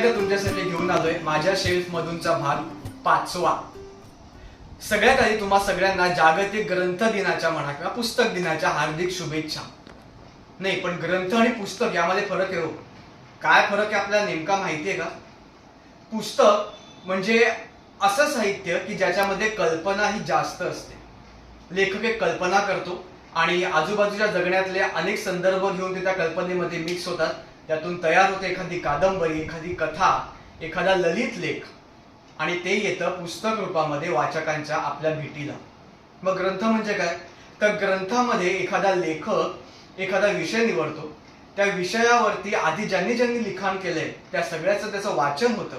एकदा तुमच्यासाठी घेऊन आलोय. माझ्या शेल्फ मधूनचा भाग पाचवा. सगळ्यात आधी तुम्हा सगळ्यांना जागतिक ग्रंथ दिनाच्या म्हणा किंवा पुस्तक दिनाच्या हार्दिक शुभेच्छा. नाही पण ग्रंथ आणि पुस्तक यामध्ये फरक आहे हो. काय फरक आहे आपल्याला नेमका माहितीये का? पुस्तक म्हणजे असं साहित्य की ज्याच्यामध्ये कल्पना ही जास्त असते. लेखक एक कल्पना करतो आणि आजूबाजूच्या जगण्यातले अनेक संदर्भ घेऊन ते त्या कल्पनेमध्ये मिक्स होतात. त्यातून तयार होते एखादी कादंबरी एखादी कथा एखादा ललित लेख. आणि ते येतं पुस्तक रूपामध्ये वाचकांच्या आपल्या भेटीला. मग ग्रंथ म्हणजे काय? तर ग्रंथामध्ये एखादा लेखक एखादा विषय निवडतो. त्या विषयावरती आधी ज्यांनी ज्यांनी लिखाण केलंय त्या सगळ्याचं त्याचं वाचन होतं.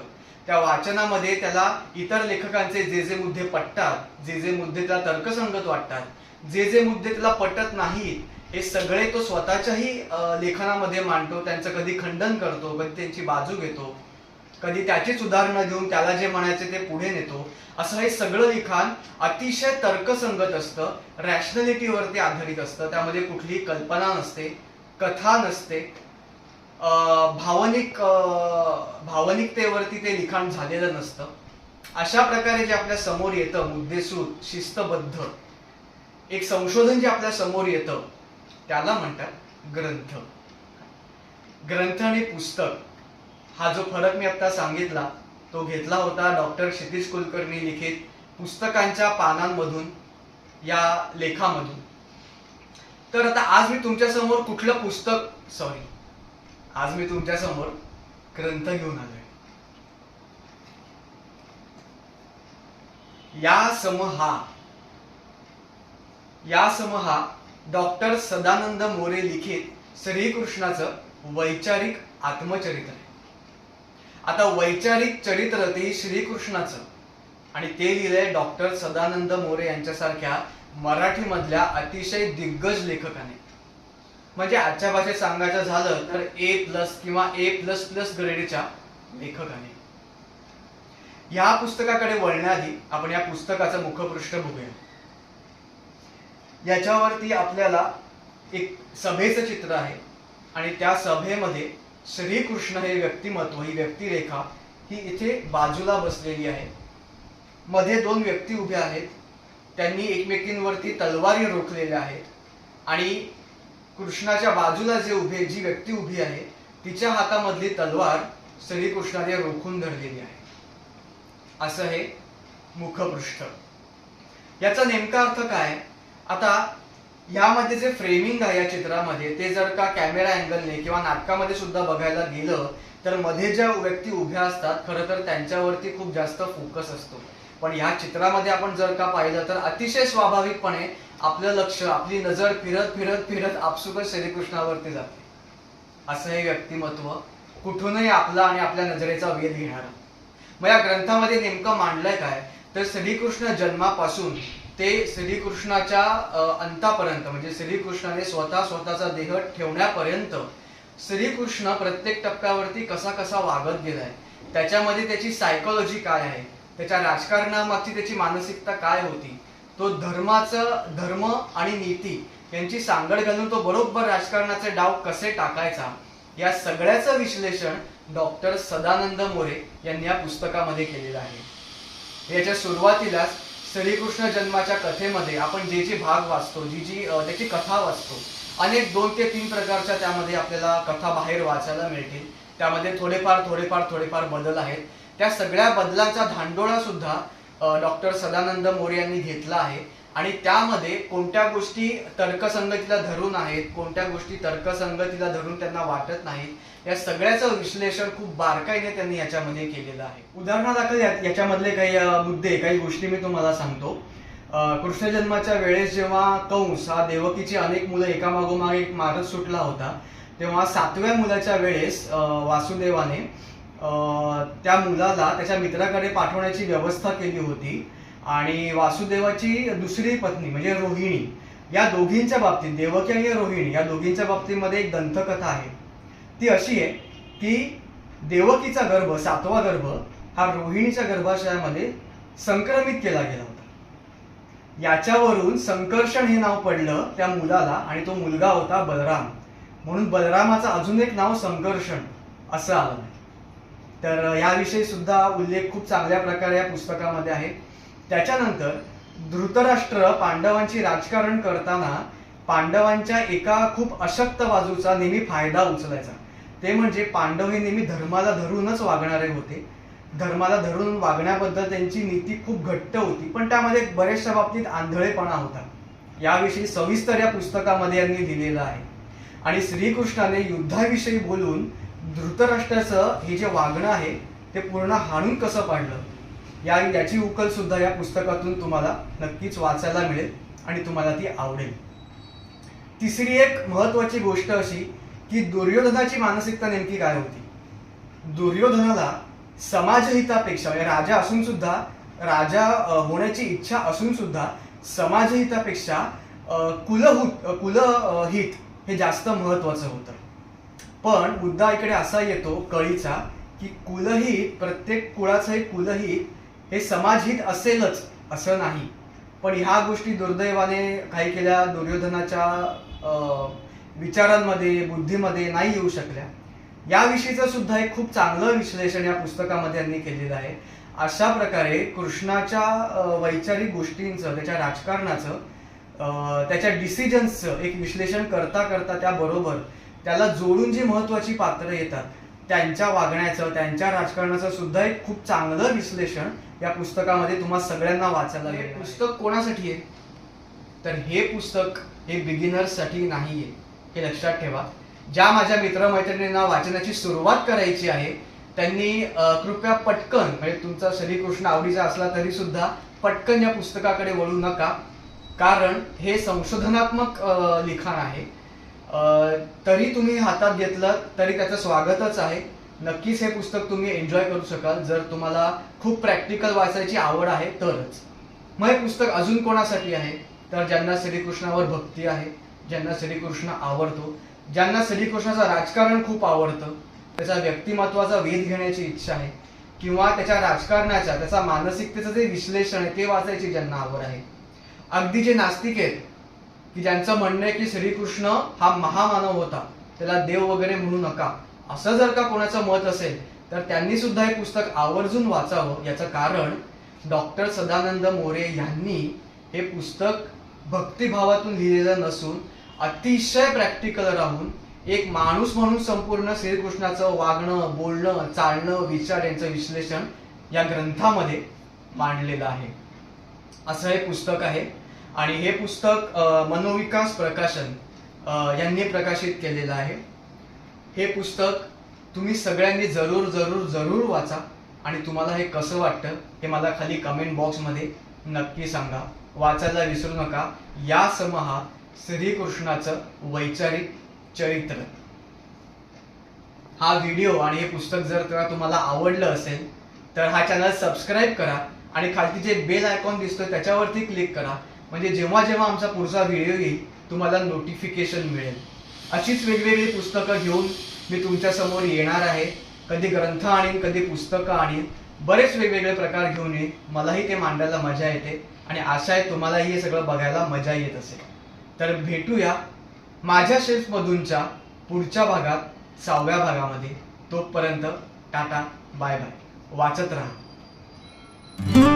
त्या वाचनामध्ये त्याला इतर लेखकांचे जे जे मुद्दे पटतात जे जे मुद्दे त्याला तर्कसंगत वाटतात जे जे मुद्दे त्याला पटत नाहीत हे सगळे तो स्वतःच्याही लेखनामध्ये मांडतो त्यांचं कधी खंडन करतो कधी त्यांची बाजू घेतो कधी त्याचीच उदाहरणं देऊन त्याला जे म्हणायचे ते पुढे नेतो असं हे सगळं लिखाण अतिशय तर्कसंगत असतं रॅशनॅलिटीवरती आधारित असतं त्यामध्ये कुठलीही कल्पना नसते कथा नसते भावनिक भावनिकतेवरती ते लिखाण झालेलं नसतं. अशा प्रकारे जे आपल्यासमोर येतं मुद्देसूद शिस्तबद्ध एक संशोधन जे आपल्यासमोर येतं त्याला म्हणतात ग्रंथ. ग्रंथ आणि पुस्तक हा जो फरक मी आता सांगितला तो घेतला होता डॉक्टर क्षितिश कुलकर्णी लिखित पुस्तकांच्या पानांमधून या लेखामधून. तर आता आज मी तुमच्यासमोर कुठलं पुस्तक सॉरी आज मी तुमच्यासमोर ग्रंथ घेऊन आलोय. या समहा या समहा डॉक्टर सदानंद मोरे लिखित श्रीकृष्णाचं वैचारिक आत्मचरित्र आहे. आता वैचारिक चरित्र ते श्रीकृष्णाचं. आणि ते लिहिलंय डॉक्टर सदानंद मोरे यांच्यासारख्या मराठीमधल्या अतिशय दिग्गज लेखकाने. म्हणजे आजच्या भाषेत सांगायचं झालं तर ए प्लस किंवा ए प्लस प्लस ग्रेडच्या लेखकाने. या पुस्तकाकडे वळण्याआधी आपण या पुस्तकाचं मुखपृष्ठ बघूया. याच्यावरती आपल्याला एक सभेचं चित्र आहे. आणि त्या सभेमध्ये श्रीकृष्ण हे व्यक्तिमत्व ही व्यक्तिरेखा ही इथे बाजूला बसलेली आहे. मध्ये दोन व्यक्ती उभ्या आहेत. त्यांनी एकमेकींवरती तलवारी रोखलेल्या आहेत. आणि कृष्णाच्या बाजूला जे उभे जी व्यक्ती उभी आहे तिच्या हातामधली तलवार श्रीकृष्णाने रोखून धरलेली आहे. असं हे मुखपृष्ठ. याचा नेमका अर्थ काय? आता यामध्ये जे फ्रेमिंग आहे या चित्रामध्ये ते जर का कॅमेरा अँगलने किंवा नाटकामध्ये सुद्धा बघायला गेलं तर मध्ये ज्या व्यक्ती उभ्या असतात खरं तर त्यांच्यावरती खूप जास्त फोकस असतो. पण ह्या चित्रामध्ये आपण जर का पाहिलं तर अतिशय स्वाभाविकपणे आपलं लक्ष आपली नजर फिरत फिरत फिरत आपसुकच श्रीकृष्णावरती जाते. असं हे व्यक्तिमत्व कुठूनही आपला आणि आपल्या नजरेचा वेध घेणार. मग या ग्रंथामध्ये नेमकं मांडलंय काय? तर श्रीकृष्ण जन्मापासून ते श्रीकृष्णाच्या अंतापर्यंत म्हणजे श्रीकृष्णाने स्वतः स्वतःचा देह ठेवण्यापर्यंत श्रीकृष्ण प्रत्येक टप्प्यावरती कसा कसा वागत गेलाय त्याच्यामध्ये त्याची सायकोलॉजी काय आहे त्याच्या राजकारणामागची त्याची मानसिकता काय होती तो धर्माचं धर्म आणि नीती यांची सांगड घालून तो बरोबर राजकारणाचे डाव कसे टाकायचा या सगळ्याचं विश्लेषण डॉक्टर सदानंद मोरे यांनी या पुस्तकामध्ये केलेलं आहे. याच्या सुरुवातीलाच श्रीकृष्ण जन्माच्या कथेमध्ये आपण जे जे भाग वाचतो जी जी त्याची कथा वाचतो अनेक दोन ते तीन प्रकारच्या त्यामध्ये आपल्याला कथा बाहेर वाचायला मिळतील. त्यामध्ये थोडेफार थोडेफार थोडेफार बदल आहेत. त्या सगळ्या बदलांचा धांडोळा सुद्धा डॉक्टर सदानंद मोरे यांनी घेतला आहे. आणि त्यामध्ये कोणत्या गोष्टी तर्कसंगतीला धरून आहेत कोणत्या गोष्टी तर्कसंगतीला धरून त्यांना वाटत नाहीत या सगळ्याचं विश्लेषण खूप बारकाईने त्यांनी याच्यामध्ये केलेलं आहे. उदाहरणादाखल याच्यामधले काही मुद्दे काही गोष्टी मी तुम्हाला सांगतो. कृष्ण जन्माच्या वेळेस जेव्हा कंस हा देवकीची अनेक मुलं एकामागोमाग एक मारत सुटला होता तेव्हा सातव्या मुलाच्या वेळेस वासुदेवाने त्या मुलाला त्याच्या मित्राकडे पाठवण्याची व्यवस्था केली होती. आणि वासुदेवाची दुसरी पत्नी म्हणजे रोहिणी या दोघींच्या बाबतीत देवकी आणि रोहिणी या दोघींच्या बाबतीमध्ये एक दंतकथा आहे. ती अशी आहे की देवकीचा गर्भ सातवा गर्भ हा रोहिणीच्या गर्भाशयामध्ये संक्रमित केला गेला होता. याच्यावरून संकर्षण हे नाव पडलं त्या मुलाला आणि तो मुलगा होता बलराम. म्हणून बलरामाचं अजून एक नाव संकर्षण असं आलं तर याविषयी सुद्धा उल्लेख खूप चांगल्या प्रकारे या पुस्तकामध्ये आहे. त्याच्यानंतर धृतराष्ट्र पांडवांची राजकारण करताना पांडवांच्या एका खूप अशक्त बाजूचा नेहमी फायदा उचलायचा. ते म्हणजे पांडव हे नेहमी धर्माला धरूनच वागणारे होते. धर्माला धरून वागण्याबद्दल त्यांची नीती खूप घट्ट होती पण त्यामध्ये बऱ्याचशा बाबतीत आंधळेपणा होता. याविषयी सविस्तर या पुस्तकामध्ये यांनी दिलेलं आहे. आणि श्रीकृष्णाने युद्धाविषयी बोलून धृतराष्ट्राचं हे जे वागणं आहे ते पूर्ण हाणून कसं पाडलं? या याची उकल सुद्धा या पुस्तकातून तुम्हाला नक्कीच वाचायला मिळेल आणि तुम्हाला ती आवडेल. तिसरी एक महत्वाची गोष्ट अशी की दुर्योधनाची मानसिकता नेमकी काय होती? दुर्योधनाला समाजहितापेक्षा म्हणजे राजा असून सुद्धा राजा होण्याची इच्छा असून सुद्धा समाजहितापेक्षा कुलहुत कुलहित हे जास्त महत्वाचं होतं. पण मुद्दा इकडे असा येतो कळीचा की कुलहित प्रत्येक कुळाचं एक कुलहित हे समाजहित असेलच असं नाही. पण ह्या गोष्टी दुर्दैवाने काही केल्या दुर्योधनाच्या विचारांमध्ये बुद्धीमध्ये नाही येऊ शकल्या. याविषयीचं सुद्धा एक खूप चांगलं विश्लेषण या पुस्तकामध्ये यांनी केलेलं आहे. अशा प्रकारे कृष्णाच्या वैचारिक गोष्टींचं त्याच्या राजकारणाचं त्याच्या डिसिजन्सचं एक विश्लेषण करता करता त्याबरोबर त्याला जोडून जी महत्वाची पात्र येतात त्यांच्या वागण्याचं त्यांच्या राजकारणाचं सुद्धा एक खूप चांगलं विश्लेषण या पुस्तकामध्ये तुम्हा सगळ्यांना वाचायला हे पुस्तक कोणासाठी आहे? तर हे पुस्तक हे बिगिनर्ससाठी नाही आहे हे लक्षात ठेवा. ज्या माझ्या मित्रमैत्रिणींना वाचनाची सुरुवात करायची आहे त्यांनी कृपया पटकन म्हणजे तुमचा श्रीकृष्ण आवडीचा असला तरी सुद्धा पटकन या पुस्तकाकडे वळू नका. कारण हे संशोधनात्मक लिखाण आहे. तरी तुम्ही हातात घेतलं तरी त्याचं स्वागतच आहे. नक्कीच हे पुस्तक तुम्ही एन्जॉय करू शकाल. जर तुम्हाला खूप प्रॅक्टिकल वाचायची आवड आहे तरच. मग हे पुस्तक अजून कोणासाठी आहे? तर ज्यांना श्रीकृष्णावर भक्ती आहे ज्यांना श्रीकृष्ण आवडतो ज्यांना श्रीकृष्णाचं राजकारण खूप आवडतं त्याचा व्यक्तिमत्वाचा वेध घेण्याची इच्छा आहे किंवा त्याच्या राजकारणाच्या त्याचा मानसिकतेचं जे विश्लेषण आहे ते वाचायची ज्यांना आवड आहे. अगदी जे नास्तिक आहेत की ज्यांचं म्हणणं आहे की श्रीकृष्ण हा महामानव होता त्याला देव वगैरे म्हणू नका असं जर का कोणाचं मत असेल तर त्यांनी सुद्धा हे पुस्तक आवर्जून वाचावं. याचं कारण डॉक्टर सदानंद मोरे यांनी हे पुस्तक भक्तिभावातून लिहिलेलं नसून अतिशय प्रॅक्टिकल राहून एक माणूस म्हणून संपूर्ण श्रीकृष्णाचं वागणं बोलणं चालणं विचार यांचं विश्लेषण या ग्रंथामध्ये मांडलेलं आहे. असं हे पुस्तक आहे. आणि हे पुस्तक मनोविकास प्रकाशन यांनी प्रकाशित केलेलं आहे. हे पुस्तक तुम्ही सगळ्यांनी जरूर जरूर जरूर वाचा आणि तुम्हाला हे कसं वाटतं हे मला खाली कमेंट बॉक्समध्ये नक्की सांगा. वाचायला विसरू नका. या समहा श्रीकृष्णाचं वैचारिक चरित्र. हा व्हिडिओ आणि हे पुस्तक जर तेव्हा तुम्हाला आवडलं असेल तर हा चॅनल सबस्क्राईब करा आणि खालती जे बेल आयकॉन दिसतोय त्याच्यावरती क्लिक करा. म्हणजे जेव्हा जेव्हा आमचा पुढचा व्हिडिओ येईल तुम्हाला नोटिफिकेशन मिळेल. अशीच वेगवेगळी पुस्तकं घेऊन मी तुमच्यासमोर येणार आहे. कधी ग्रंथ आणीन कधी पुस्तकं आणीन. बरेच वेगवेगळे प्रकार घेऊन येईन. मलाही ते मांडायला मजा येते. आणि आशा आहे तुम्हालाही हे सगळं बघायला मजा येत असेल. तर भेटूया माझ्या शेल्फमधूनच्या पुढच्या भागात सहाव्या भागामध्ये. तोपर्यंत टाटा बाय बाय. वाचत राहा.